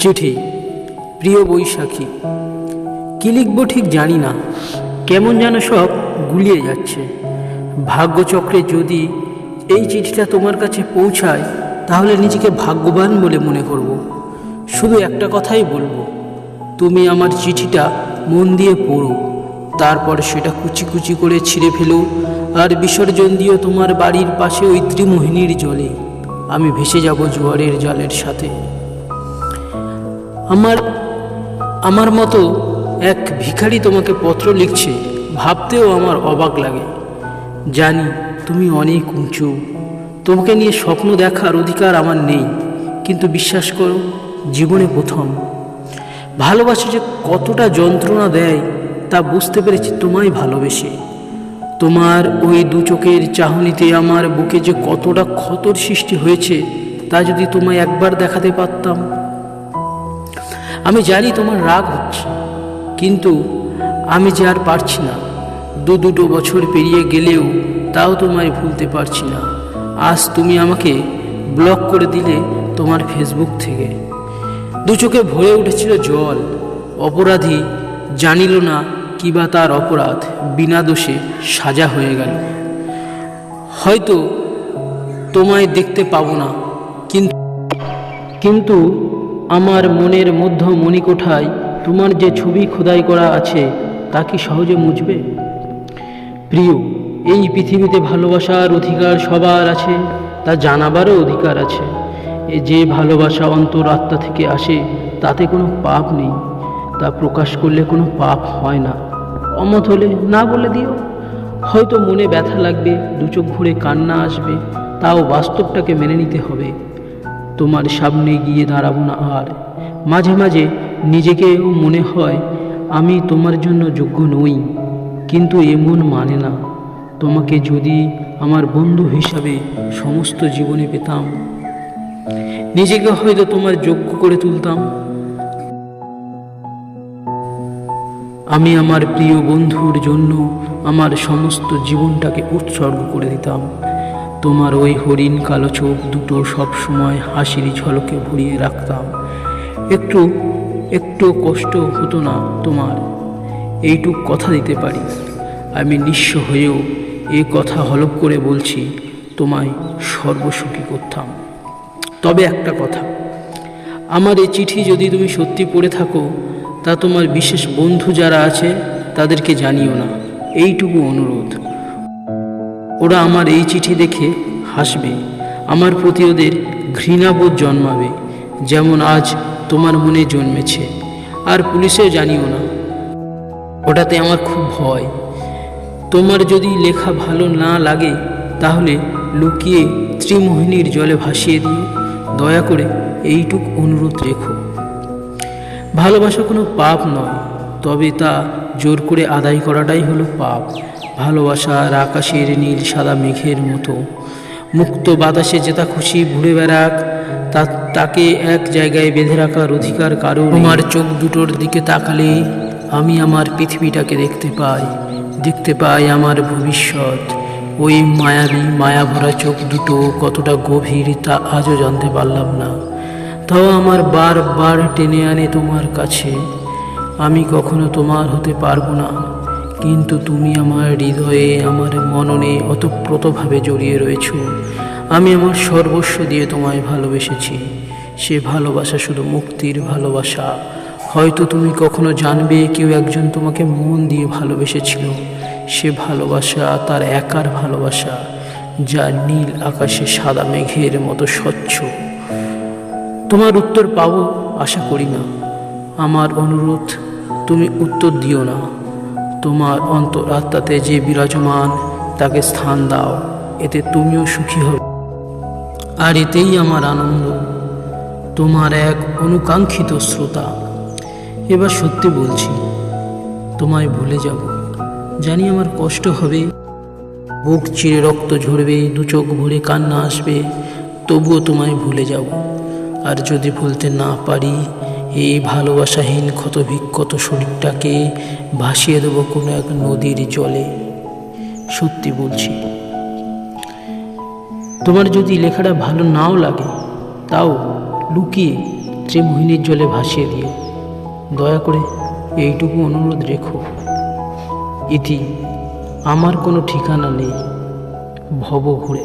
চিঠি, প্রিয় বৈশাখী, কি লিখব ঠিক জানি না, কেমন যেন সব গুলিয়ে যাচ্ছে। ভাগ্যচক্রে যদি এই চিঠিটা তোমার কাছে পৌঁছায়, তাহলে নিজেকে ভাগ্যবান বলে মনে করব। শুধু একটা কথাই বলব, তুমি আমার চিঠিটা মন দিয়ে পড়ো, তারপর সেটা কুচি কুচি করে ছিঁড়ে ফেলো, আর বিসর্জন দিও তোমার বাড়ির পাশে ওই ত্রিমোহিনীর জলে। আমি ভেসে যাব জোয়ারের জলের সাথে। আমার আমার মতো এক ভিখারি তোমাকে পত্র লিখছে, ভাবতেও আমার অবাক লাগে। জানি তুমি অনেক উঁচু। তোমাকে নিয়ে স্বপ্ন দেখার অধিকার আমার নেই। কিন্তু বিশ্বাস করো, জীবনে প্রথম। ভালোবাসা যে কতটা যন্ত্রণা দেয়, তা বুঝতে পেরেছি তোমায় ভালোবেসে। তোমার ওই দু চোখের চাহনিতে আমার বুকে যে কতটা ক্ষতর সৃষ্টি হয়েছে, তা যদি তোমায় একবার দেখাতে পারতাম। আমি জানি তোমার রাগ হচ্ছে, কিন্তু আমি যে আর পারছি না। দু দুটো বছর পেরিয়ে গেলেও তাও তোমায় ভুলতে পারছি না। আজ তুমি আমাকে ব্লক করে দিলে তোমার ফেসবুক থেকে। দু চোখে ভরে উঠেছিল জল। অপরাধী জানিল না কিবা তার অপরাধ, বিনা দোষে সাজা হয়ে গেল। হয়তো তোমায় দেখতে পাবো না, কিন্তু কিন্তু আমার মনের মধ্য মণিকোঠায় তোমার যে ছবি খোদাই করা আছে, তা কি সহজে মুছবে? প্রিয়, এই পৃথিবীতে ভালোবাসার অধিকার সবার আছে, তা জানাবারও অধিকার আছে। এ যে ভালোবাসা অন্তর আত্মা থেকে আসে, তাতে কোনো পাপ নেই। তা প্রকাশ করলে কোনো পাপ হয় না। অমত হলে না বলে দিও। হয়তো মনে ব্যথা লাগবে দু চোখ ভরে কান্না আসবে, তাও বাস্তবটাকে মেনে নিতে হবে। তোমার সামনে গিয়ে দাঁড়াবো না আর। মাঝে মাঝে নিজেকেও মনে হয় আমি তোমার জন্য যোগ্য নই, কিন্তু এমন মানে না। তোমাকে যদি আমার বন্ধু হিসাবে সমস্ত জীবনে পেতাম, নিজেকে হয়তো তোমার যোগ্য করে তুলতাম। আমি আমার প্রিয় বন্ধুর জন্য আমার সমস্ত জীবনটাকে উৎসর্গ করে দিতাম। তোমার ওই হরিণ কালো চোখ দুটো সব সময় হাসির ঝলকে ভরিয়ে রাখতাম। একটু একটু কষ্ট হতো না তোমার? এইটুক কথা দিতে পারি। আমি নিঃস্ব হয়েও এ কথা হলপ করে বলছি, তোমায় সর্বসুখী করতাম। তবে একটা কথা, আমার এই চিঠি যদি তুমি সত্যি পড়ে থাকো, তা তোমার বিশেষ বন্ধু যারা আছে, তাদেরকে জানিও না। এইটুকু অনুরোধ। ওরা আমার এই চিঠি দেখে হাসবে, আমার প্রতি ওদের ঘৃণাবোধ জন্মাবে, যেমন আজ তোমার মনে জন্মেছে, আর পুলিশেও জানিও না। ওটাতে আমার খুব ভয়। তোমার যদি লেখা ভালো না লাগে, তাহলে লুকিয়ে ত্রিমোহিনীর জলে ভাসিয়ে দিও দয়া করে এইটুক অনুরোধ রেখো। ভালোবাসা কোনো পাপ নয়, তবে তা জোর করে আদায় করাটাই হলো পাপ। ভালোবাসার আকাশের নীল সাদা মেঘের মতো। মুক্ত বাতাসে যেটা খুশি ঘুরে বেড়াক, তা, তাকে এক জায়গায় বেঁধে রাখার অধিকার কারও আমার চোখ দুটোর দিকে তাকালে আমি আমার পৃথিবীটাকে দেখতে পাই দেখতে পাই আমার ভবিষ্যৎ। ওই মায়াবী, মায়াভরা চোখ দুটো কতটা গভীর তা আজও জানতে পারলাম না। তাও আমার বারবার টেনে আনে তোমার কাছে। আমি কখনো তোমার হতে পারব না। কিন্তু তুমি আমার হৃদয়ে, আমার মননে অতপ্রতভাবে জড়িয়ে রয়েছ। আমি আমার সর্বস্ব দিয়ে তোমায় ভালোবেসেছি। সে ভালোবাসা শুধু মুক্তির ভালোবাসা। হয়তো তুমি কখনো জানবে কেউ একজন তোমাকে মন দিয়ে ভালোবেসেছিল। সে ভালোবাসা তার একার ভালোবাসা, যা নীল আকাশে সাদা মেঘের মতো স্বচ্ছ। তোমার উত্তর পাবো, আশা করি না। আমার অনুরোধ, তুমি উত্তর দিও না। তোমার অন্তরাত্মাতে যে বিরাজমান, তাকে স্থান দাও, এতে তুমিও সুখী হবে আর এতেই আমার আনন্দ। তোমার এক অনুকাঙ্ক্ষিত শ্রোতা। এবার সত্যি বলছি, তোমায় ভুলে যাব। জানি আমার কষ্ট হবে। বুক চিরে রক্ত ঝরবে, দু চোখ ভরে কান্না আসবে, তবুও তোমায় ভুলে যাব। আর যদি ভুলতে না পারি এই ভালোবাসাহীন ক্ষতভিক্ষত শরীরটাকে ভাসিয়ে দেবো কোনো এক নদীর জলে। সত্যি বলছি। তোমার যদি লেখাটা ভালো নাও লাগে, তাও লুকিয়ে ত্রিমোহিনীর জলে ভাসিয়ে দিও। দয়া করে এইটুকু অনুরোধ রেখো। ইতি, আমার কোনো ঠিকানা নেই। ভব ঘুরে